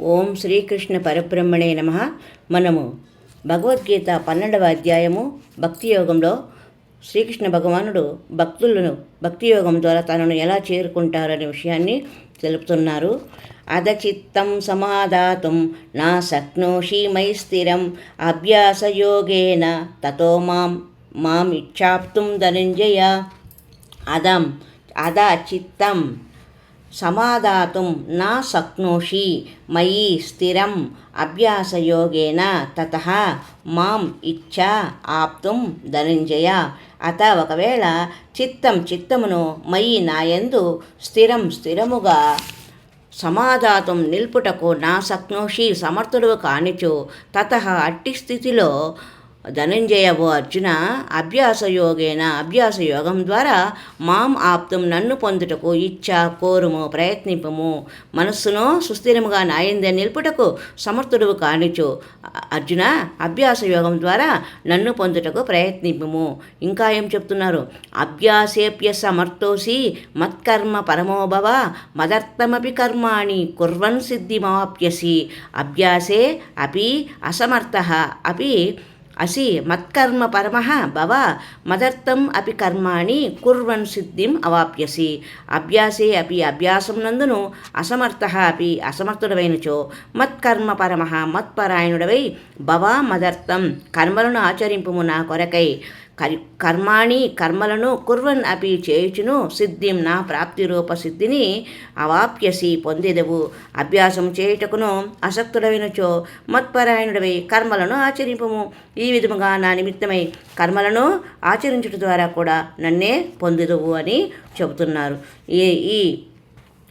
ఓం శ్రీకృష్ణ పరబ్రహ్మణే నమ. మనము భగవద్గీత పన్నెండవ అధ్యాయము భక్తి యోగంలో శ్రీకృష్ణ భగవానుడు భక్తులను భక్తి యోగం ద్వారా తనను ఎలా చేరుకుంటారనే విషయాన్ని తెలుపుతున్నారు. అధచిత్తం సమాధాతుం నా శక్నోషి మై స్థిరం అభ్యాసయోగేన తతో మాం మాం ఇచ్చాప్తుం ధనంజయ. అదం అద చిత్తం సమాధాతుం నా శక్నోషి మయి స్థిరం అభ్యాసయోగేన తత మాం ఇచ్చా ఆప్తుం ధనంజయ. అత ఒకవేళ చిత్తం చిత్తమును మయి నాయందు స్థిరం స్థిరముగా సమాధాతం నిల్పుటకు నా శక్నోషి సమర్థుడు కానిచు తత అట్టి స్థితిలో ధనంజయవో అర్జున అభ్యాసయోగేన అభ్యాసయోగం ద్వారా మాం ఆప్తం నన్ను పొందుటకు ఇచ్చా కోరుము ప్రయత్నింపము. మనస్సును సుస్థిరముగా నాయందే నిలుపుటకు సమర్థుడు కానిచు. అర్జున అభ్యాసయోగం ద్వారా నన్ను పొందుటకు ప్రయత్నింపము. ఇంకా ఏం చెప్తున్నారు? అభ్యాసేప్య సమర్థోసి మత్కర్మ పరమోభవ మదర్థమపి కర్మాణి కుర్వన్ సిద్ధిమాప్యసి. అభ్యాసే అపి అసమర్థ. అపి అసి మత్కర్మ పరమ భవ మదర్థం అపి కర్మాణి కుర్వన్ సిద్ధిం అవాప్యసి. అభ్యాసే అపి అభ్యాసం నందును అసమర్థ అపి అసమర్థుడవైనచో. మత్కర్మ పరమ మత్పరాయణుడవై భవ మదర్థం కర్మలను ఆచరింపుము నా కొరకై. కరి కర్మాణి కర్మలను కుర్వన్ అపి చేయుచును సిద్ధిం నా ప్రాప్తి రూప సిద్ధిని అవాప్యసి పొందేదవు. అభ్యాసం చేయుటకును అసక్తుడవినచో మత్పరాయణుడవై కర్మలను ఆచరింపము. ఈ విధముగా నా నిమిత్తమై కర్మలను ఆచరించుట ద్వారా కూడా నన్నే పొందుదువు అని చెబుతున్నారు. ఈ ఈ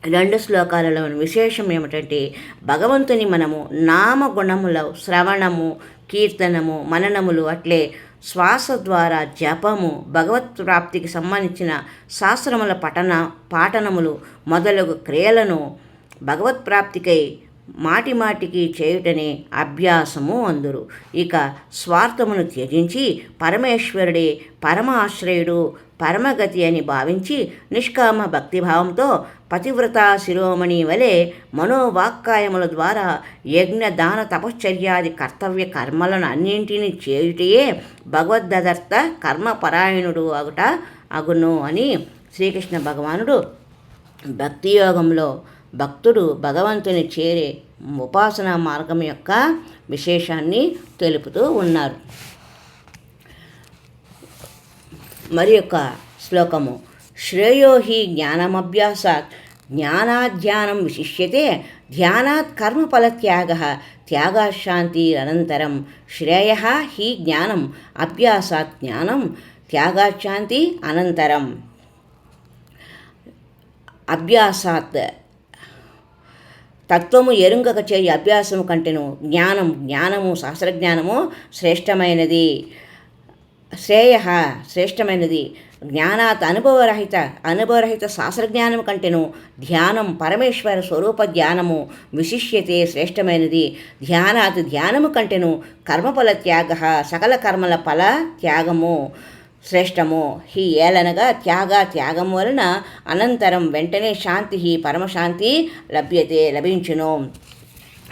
రెండు శ్లోకాలలోని విశేషం ఏమిటంటే భగవంతుని మనము నామగుణముల శ్రవణము కీర్తనము మననములు అట్లే శ్వాస ద్వారా జపము భగవత్ ప్రాప్తికి సంబంధించిన శాస్త్రముల పఠన పాఠనములు మొదలగు క్రియలను భగవత్ ప్రాప్తికై మాటి మాటికి చేయుటనే అభ్యాసము అందురు. ఇక స్వార్థమును త్యజించి పరమేశ్వరుడే పరమ ఆశ్రయుడు పరమగతి అని భావించి నిష్కామ భక్తిభావంతో పతివ్రత శిరోమణి వలె మనోవాక్కాయముల ద్వారా యజ్ఞ దాన తపశ్చర్యాది కర్తవ్య కర్మలను అన్నింటినీ చేయుటయే భగవద్దదర్థ కర్మపరాయణుడు అగుట అగును అని శ్రీకృష్ణ భగవానుడు భక్తి యోగంలో భక్తుడు భగవంతుని చేరే ఉపాసన మార్గం యొక్క విశేషాన్ని తెలుపుతూ ఉన్నారు. మరి యొక్క శ్లోకము. శ్రేయో హి జ్ఞానమభ్యాసాత్ జ్ఞానాధ్యానం విశిష్యతే ధ్యానాత్ కర్మఫలత్యాగ త్యాగాశాంతిరనంతరం శ్రేయ హి జ్ఞానం అభ్యాసాత్ జ్ఞానం త్యాగాశాంతి అనంతరం. అభ్యాసాత్ తత్వము ఎరుంగక చేయి అభ్యాసము కంటేను జ్ఞానం జ్ఞానము శాస్త్రజ్ఞానము శ్రేష్టమైనది. శ్రేయ శ్రేష్టమైనది. జ్ఞానాత్ అనుభవరహిత అనుభవరహిత శాస్త్రజ్ఞానం కంటెను ధ్యానం పరమేశ్వర స్వరూప ధ్యానము విశిష్యతే శ్రేష్టమైనది. ధ్యానాత్ ధ్యానము కంటెను కర్మఫల త్యాగ సకల కర్మల ఫల త్యాగము శ్రేష్టము. హి ఏలనగా త్యాగ త్యాగం వలన అనంతరం వెంటనే శాంతి పరమశాంతి లభ్యతే లభించును.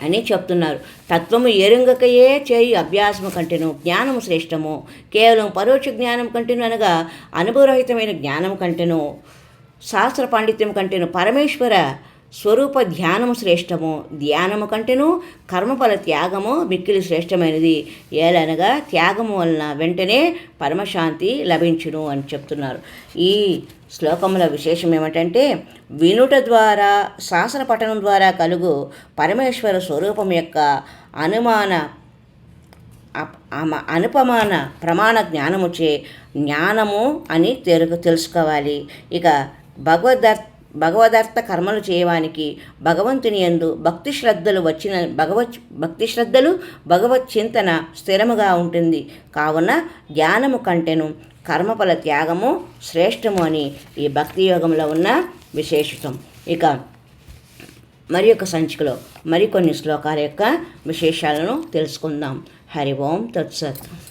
అని చెప్తున్నారు. తత్వము ఎరుంగకయే చేయి అభ్యాసము కంటేను జ్ఞానము శ్రేష్టము. కేవలం పరోక్ష జ్ఞానం కంటేను అనగా అనుభవరహితమైన జ్ఞానం కంటేను. శాస్త్ర పాండిత్యం కంటేను పరమేశ్వర స్వరూప ధ్యానము శ్రేష్టము. ధ్యానము కంటేను కర్మఫల త్యాగము మిక్కిలి శ్రేష్టమైనది. ఏలనగా త్యాగము వలన వెంటనే పరమశాంతి లభించును అని చెప్తున్నారు. ఈ శ్లోకముల విశేషం ఏమిటంటే వినుట ద్వారా శాసన పఠనం ద్వారా కలుగు పరమేశ్వర స్వరూపం యొక్క అనుమాన అనుపమాన ప్రమాణ జ్ఞానముచే జ్ఞానము అని తెలు తెలుసుకోవాలి. ఇక భగవద్ భగవదార్థ కర్మలు చేయవానికి భగవంతుని ఎందు భక్తి శ్రద్ధలు వచ్చిన భగవత్ భక్తి శ్రద్ధలు భగవత్ చింతన స్థిరముగా ఉంటుంది. కావున జ్ఞానము కంటెను కర్మఫల త్యాగము శ్రేష్టము అని ఈ భక్తి యోగంలో ఉన్న విశేషితం. ఇక మరి యొక్క సంచికలో మరికొన్ని శ్లోకాల యొక్క విశేషాలను తెలుసుకుందాం. హరి ఓం తత్సత్.